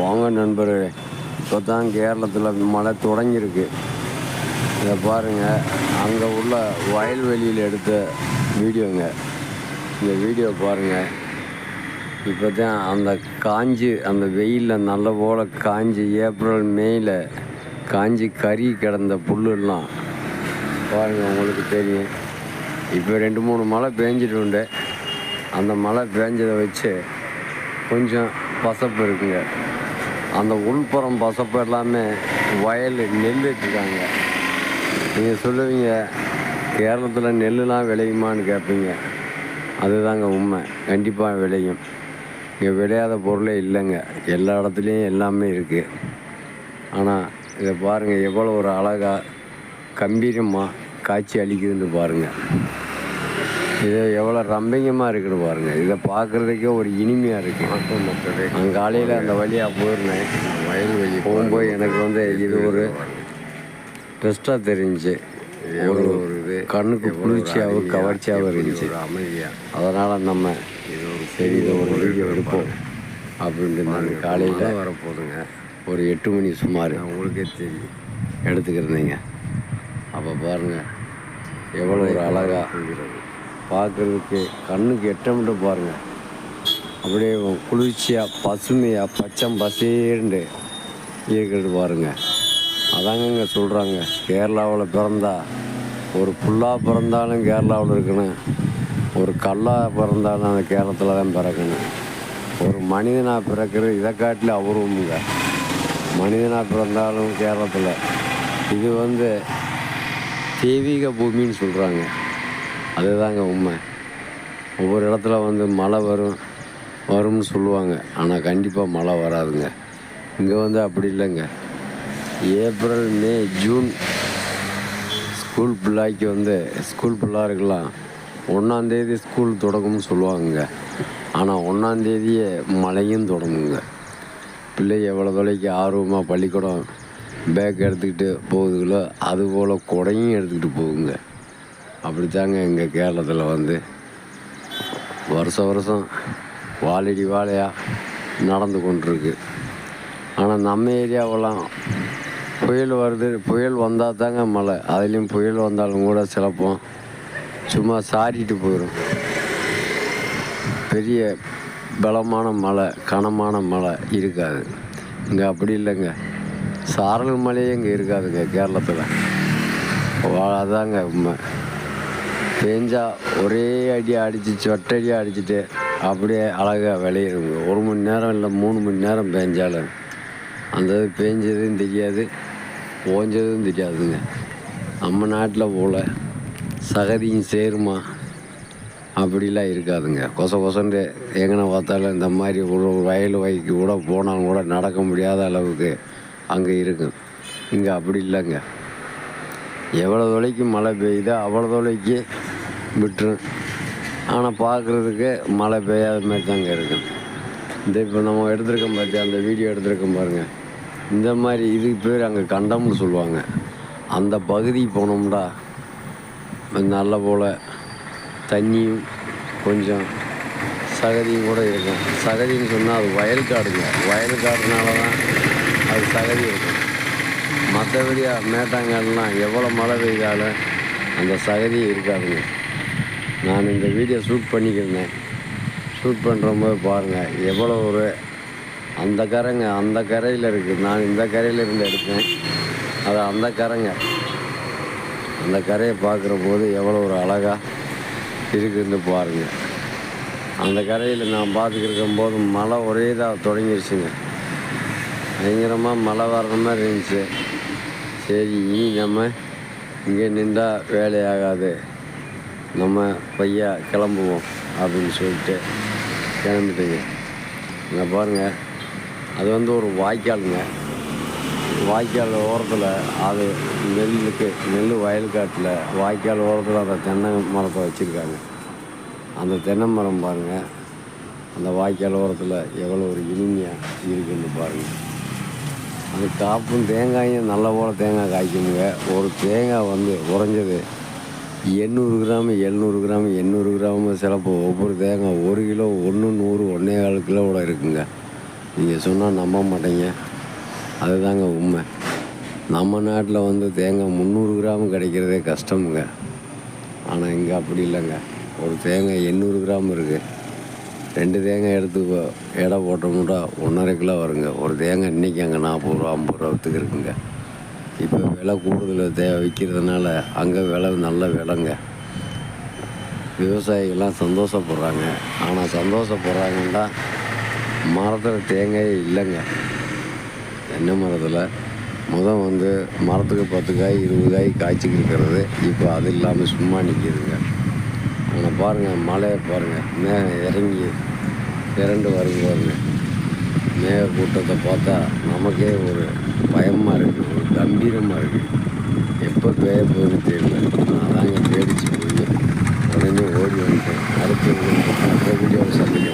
வாங்க நண்பர்களே இப்போ தான் கேரளத்தில் மழை தொடங்கியிருக்கு. இதை பாருங்கள் அங்கே உள்ள வயல்வெளியில் எடுத்த வீடியோங்க. இந்த வீடியோ பாருங்கள் இப்போ தான் அந்த காஞ்சி அந்த வெயிலில் நல்ல போல் காஞ்சி ஏப்ரல் மேயில் காஞ்சி கறி கிடந்த புல்லுலாம் பாருங்கள் உங்களுக்கு தெரியும். இப்போ ரெண்டு மூணு மழை பேஞ்சிட்டு உண்டு. அந்த மழை பேஞ்சதை வச்சு கொஞ்சம் பசப்பு இருக்குங்க. அந்த உள்புறம் பசப்பு எல்லாமே வயல் நெல் வச்சுருக்காங்க நீங்கள் சொல்லுவீங்க கேரளத்தில் நெல்லுலாம் விளையுமான்னு கேட்பீங்க அதுதாங்க உண்மை. கண்டிப்பாக விளையும். இங்கே விளையாத பொருளே இல்லைங்க. எல்லா இடத்துலையும் எல்லாமே இருக்குது ஆனால் இதை பாருங்கள் எவ்வளோ ஒரு அழகாக கம்பீரமாக காட்சி அளிக்குதுன்னு பாருங்கள் இது எவ்வளோ ரம்பிங்கமாக இருக்குன்னு பாருங்கள் இதை பார்க்குறதுக்கே ஒரு இனிமையாக இருக்குது நான் காலையில் அந்த வழியாக போயிருந்தேன். வயல்வெளி போகும்போது எனக்கு வந்து இது ஒரு பெஸ்ட்டாக தெரிஞ்சுச்சு ஒரு ஒரு இது கண்ணுக்கு குளிர்ச்சியாகவும் கவர்ச்சியாகவும் இருந்துச்சு. அமைதியாக அதனால் நம்ம இது ஒரு சரி இதை ஒரு வீடியோ எடுப்போம். அப்படின்ட்டு நான் காலையில் வரப்போதுங்க ஒரு எட்டு மணி சுமார் உங்களுக்கே தெரியும். எடுத்துக்கிறீங்க அப்போ பாருங்கள் எவ்வளோ ஒரு அழகாக பார்க்குறதுக்கு கண்ணுக்கு எட்டமிட்டு பாருங்கள் அப்படியே குளிர்ச்சியாக பசுமையாக பச்சம் பசேண்டு இருக்கிறது பாருங்கள் அதாங்கங்க சொல்கிறாங்க கேரளாவில் பிறந்தா ஒரு புல்லாக பிறந்தாலும் கேரளாவில் இருக்கணும். ஒரு கல்லாக பிறந்தாலும் அந்த கேரளத்தில் தான் பிறக்கணும். ஒரு மனிதனாக பிறக்கிறது இதை காட்டில் அபூர்வமுங்க. மனிதனாக பிறந்தாலும் கேரளத்தில். இது வந்து தெய்வீக பூமின்னு சொல்கிறாங்க அதுதாங்க உண்மை. ஒவ்வொரு இடத்துல வந்து மழை வரும் வரும்னு சொல்லுவாங்க. ஆனால் கண்டிப்பாக மழை வராதுங்க. இங்கே வந்து அப்படி இல்லைங்க. ஏப்ரல் மே ஜூன் ஸ்கூல் பிள்ளைக்கு வந்து ஸ்கூல் பிள்ளாருக்கெல்லாம் ஒன்றாந்தேதி ஸ்கூல் தொடங்கும்னு சொல்லுவாங்கங்க. ஆனால் ஒன்றாந்தேதியே மழையும் தொடங்குங்க. பிள்ளை எவ்வளோ தொலைக்கு ஆர்வமாக பள்ளிக்கூடம் பேக் எடுத்துக்கிட்டு போகுதுங்களோ அதுபோல் குடையும் எடுத்துக்கிட்டு போகுங்க. அப்படித்தாங்க எங்கள் கேரளத்தில் வந்து. வருஷம் வருஷம் வாழடி வாழையாக நடந்து கொண்டிருக்கு. ஆனால் நம்ம ஏரியாவெல்லாம் புயல் வருது புயல் வந்தால் தாங்க மழை. அதுலேயும் புயல் வந்தாலும் கூட சிலப்போம் சும்மா சாரிட்டு போயிடும் பெரிய பலமான மழை கனமான மழை இருக்காது. இங்கே அப்படி இல்லைங்க. சாரல் மழையே இங்கே இருக்காதுங்க கேரளத்தில். வா- அதாங்க உண்மை. பேஞ்சா ஒரே அடி அடித்து சொட்டடியாக அடிச்சுட்டு அப்படியே அழகாக விளையிடுங்க ஒரு மணி நேரம் இல்லை மூணு மணி நேரம் பேஞ்சாலும் அந்த இது பேஞ்சதும் தெரியாது ஓஞ்சதும் தெரியாதுங்க. நம்ம நாட்டில் போல் சகதியும் சேருமா? அப்படிலாம் இருக்காதுங்க. கொச கொசன்ட்டு எங்கன பார்த்தாலும் இந்த மாதிரி ஒரு வயல் வயக்கு கூட போனாலும் கூட நடக்க முடியாத அளவுக்கு அங்கே இருக்கும். இங்கே அப்படி இல்லைங்க. எவ்வளோ தொலைக்கு மழை பெய்யுதோ அவ்வளோ தொலைக்கு விட்டுரும். ஆனால் பார்க்குறதுக்கு மழை பெய்யாத மாதிரி தாங்க இருக்கும் இந்த இப்போ நம்ம எடுத்திருக்கோம் பார்த்தியா அந்த வீடியோ எடுத்திருக்கோம் பாருங்கள் இந்த மாதிரி இதுக்கு பேர் அங்கே கண்டம்னு சொல்லுவாங்க. அந்த பகுதிக்கு போனோம்டா நல்ல போல் தண்ணியும் கொஞ்சம் சகதியும் கூட இருக்கும். சகதின்னு சொன்னால் அது வயல்காடுங்க வயல்காடுனால தான் அது சகதி இருக்கும். மற்றபடியாக மேட்டாங்கல்லாம் எவ்வளோ மழை பெய்தாலும் அந்த சகதி இருக்காதுங்க. நான் இந்த வீடியோ ஷூட் பண்ணிக்கிருந்தேன். ஷூட் பண்ணுறம்போது பாருங்கள் எவ்வளோ ஒரு அந்த கரைங்க அந்த கரையில் இருக்குது நான் இந்த கரையில் இருந்து எடுத்தேன். அது அந்த கரைங்க. அந்த கரையை பார்க்குற போது எவ்வளோ ஒரு அழகாக இருக்குதுன்னு பாருங்கள் அந்த கரையில் நான் பார்த்துக்கிருக்கும் போது மழை ஒரே இதாக தொடங்கிருச்சுங்க. பயங்கரமாக மழை வர்ற மாதிரி இருந்துச்சு. சரி இனி நம்ம இங்கே நின்றால் வேலையாகாது. நம்ம பையா கிளம்புவோம் அப்படின்னு சொல்லிட்டு கிளம்பிட்டுங்க. இங்கே பாருங்கள் அது வந்து ஒரு வாய்க்காலுங்க. வாய்க்கால் ஓரத்தில் அது நெல்லுக்கு நெல் வயல்காட்டில் வாய்க்கால் ஓரத்தில் அந்த தென்னை மரத்தை வச்சுருக்காங்க. அந்த தென்னை மரம் பாருங்கள் அந்த வாய்க்கால் ஓரத்தில் எவ்வளோ ஒரு இனிமையாக இருக்குன்னு பாருங்கள் அது காப்பும் தேங்காயும் நல்ல போல் தேங்காய் காய்க்குங்க ஒரு தேங்காய் வந்து உறைஞ்சது. எண்ணூறு கிராம் எழுநூறு கிராம் எண்ணூறு கிராம் சிலப்போ ஒவ்வொரு தேங்காய் ஒரு கிலோ ஒன்று நூறு ஒன்றே கால் கிலோ கூட இருக்குங்க. நீங்கள் சொன்னால் நம்ப மாட்டேங்க. அதுதாங்க உண்மை. நம்ம நாட்டில் வந்து தேங்காய் முந்நூறு கிராம் கிடைக்கிறதே கஷ்டமுங்க. ஆனால் இங்கே அப்படி இல்லைங்க. ஒரு தேங்காய் எண்ணூறு கிராம் இருக்குது ரெண்டு தேங்காய் எடுத்து எடை போட்டோம்னா ஒன்றரை கிலோ வருங்க. ஒரு தேங்காய் இன்றைக்கி அங்கே நாற்பது ரூபா ஐம்பது ரூபா விற்றுக்கு இருக்குங்க இப்போ விலை கூடுதல் தே விற்கிறதுனால அங்கே விலை நல்ல விலைங்க. விவசாயிகள்லாம் சந்தோஷப்படுறாங்க. ஆனால் சந்தோஷப்படுறாங்கன்னா மரத்தில் தேங்காயே இல்லைங்க. தென்னை மரத்தில். முதல் வந்து மரத்துக்கு பத்து காய் இருபது காய் காய்ச்சிக்கு இருக்கிறது. இப்போ அது இல்லாமல் சும்மா நிற்கிதுங்க. ஆனால் பாருங்கள் மழையை பாருங்கள் இறங்கி திரண்டு வருங்க பாருங்கள் மேக கூட்டத்தை பார்த்தா நமக்கே ஒரு பயமாக இருக்குது ஒரு கம்பீரமாக இருக்குது எப்போ பெய்ய போகுதுன்னு தெரியல. நான் அதாங்க பேடிச்சு போய் உடனே ஓடி வந்துட்டேன். அடுத்த அடுத்த வீடியோவில் சந்திக்கிறேன்.